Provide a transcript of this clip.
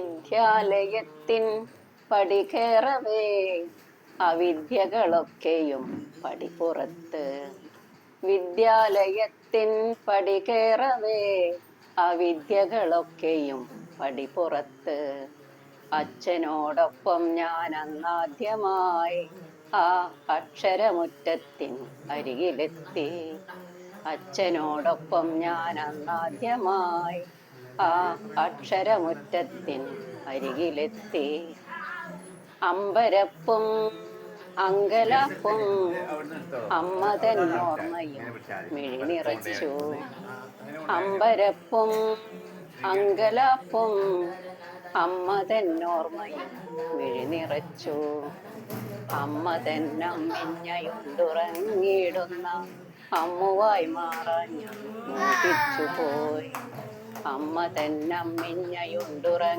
വിദ്യാലയത്തിൻ പടികേറവേ അവിദ്യകളൊക്കെയും പടിപ്പുറത്ത്. വിദ്യാലയത്തിൻ പടികേറവേ അവിദ്യകളൊക്കെയും പടിപ്പുറത്ത്. അച്ഛനോടൊപ്പം ഞാൻ അന്നാദ്യമായി ആ അക്ഷരമുറ്റത്തിൻ അരികിലെത്തി. അച്ഛനോടൊപ്പം ഞാൻ അന്നാദ്യമായി അക്ഷരമുറ്റത്തിൻ അരികിലെത്തി. അമ്പരപ്പും അങ്കലപ്പും അമ്മ തന്നോർമ്മയും മിഴിനിറച്ചു. അമ്പരപ്പും അങ്കലപ്പും അമ്മ തന്നോർമ്മയും മിഴിനിറച്ചു. അമ്മ തന്നമ്മിഞ്ഞയുണ്ടുറങ്ങിയിടുന്ന അമ്മുവായി മാറാൻ ഞാൻ മോഹിച്ചു പോയി അമ്മ തന്നമ്മിഞ്ഞയുണ്ടുറങ്ങി